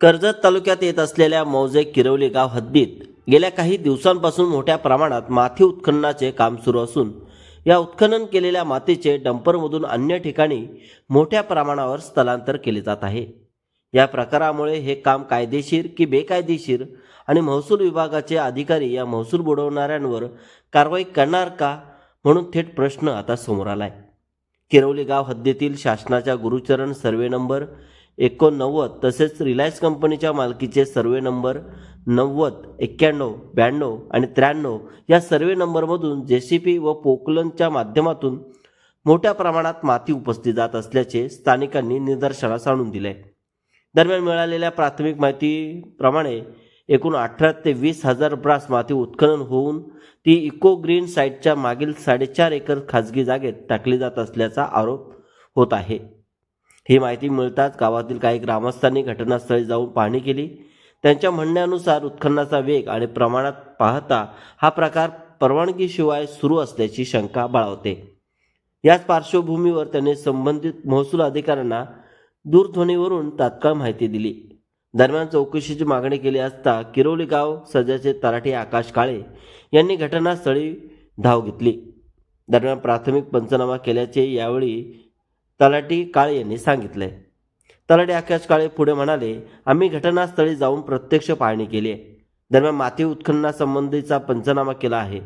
कर्जत तालुक्यात येत असलेल्या मौजे किरवली गाव हद्दीत गेल्या काही दिवसांपासून मोठ्या प्रमाणात माती उत्खननाचे काम सुरू असून या उत्खनन केलेल्या मातीचे डंपरमधून अन्य ठिकाणी मोठ्या प्रमाणावर स्थलांतर केले जात आहे. या प्रकारामुळे हे काम कायदेशीर की बेकायदेशीर आणि महसूल विभागाचे अधिकारी या महसूल बुडवणाऱ्यांवर कारवाई करणार का म्हणून थेट प्रश्न आता समोर आलाय. किरवली गाव हद्दीतील शासनाच्या गुरुचरण सर्वे नंबर एकोणनव्वद तसेच रिलायन्स कंपनीच्या मालकीचे सर्वे नंबर नव्वद एक्क्याण्णव ब्याण्णव आणि त्र्याण्णव या सर्वे नंबरमधून जे सी पी व पोकलनच्या माध्यमातून मोठ्या प्रमाणात माती उपस्थित जात असल्याचे स्थानिकांनी निदर्शनास आणून दिले. दरम्यान मिळालेल्या प्राथमिक माहितीप्रमाणे एकूण अठरा ते वीस हजार ब्रास माती उत्खनन होऊन ती इको ग्रीन साईटच्या मागील साडेचार एकर खाजगी जागेत टाकली जात असल्याचा आरोप होत आहे. ही माहिती मिळताच गावातील काही ग्रामस्थांनी घटनास्थळी जाऊन पाहणी केली. त्यांच्या म्हणण्यानुसार उत्खननाचा वेग आणि प्रमाणात पाहता हा प्रकार परवानगीशिवाय सुरू असल्याची शंका बाळवते याच पार्श्वभूमीवर त्यांनी संबंधित महसूल अधिकाऱ्यांना दूरध्वनीवरून तात्काळ माहिती दिली. दरम्यान चौकशीची मागणी केली असता किरोली गाव सध्याचे तराठी आकाश काळे यांनी घटनास्थळी धाव घेतली. दरम्यान प्राथमिक पंचनामा केल्याचे यावेळी तलाठी काळे यांनी सांगितले. तलाठी आकाश काळे पुढे म्हणाले आम्ही घटनास्थळी जाऊन प्रत्यक्ष पाहणी केली आहे. दरम्यान माती उत्खननासंबंधीचा पंचनामा केला आहे.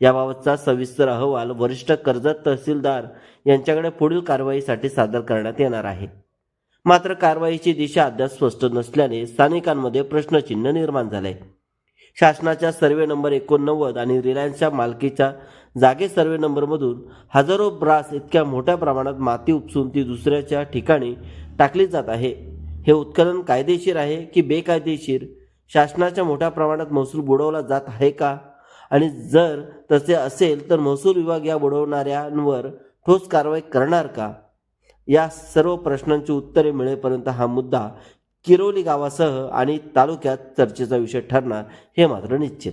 याबाबतचा सविस्तर अहवाल वरिष्ठ कर्जत तहसीलदार यांच्याकडे पुढील कारवाईसाठी सादर करण्यात येणार आहे. मात्र कारवाईची दिशा अद्याप स्पष्ट नसल्याने स्थानिकांमध्ये प्रश्नचिन्ह निर्माण झाले. शासनाच्या सर्वे नंबर एकोणनव्वद आणि रिलायन्सच्या मालकीच्या जागे सर्वे नंबरमधून हजारो ब्रास इतक्या मोठ्या प्रमाणात माती उपसून ती दुसऱ्याच्या ठिकाणी टाकली जात आहे. हे उत्खनन कायदेशीर आहे की बेकायदेशीर? शासनाच्या मोठ्या प्रमाणात महसूल बुडवला जात आहे का? आणि जर तसे असेल तर महसूल विभाग या बुडवणाऱ्यांवर ठोस कारवाई करणार का? या सर्व प्रश्नांची उत्तरे मिळेपर्यंत हा मुद्दा किरोली गावासह आणि तालुक्यात चर्चेचा विषय ठरणार हे मात्र निश्चित.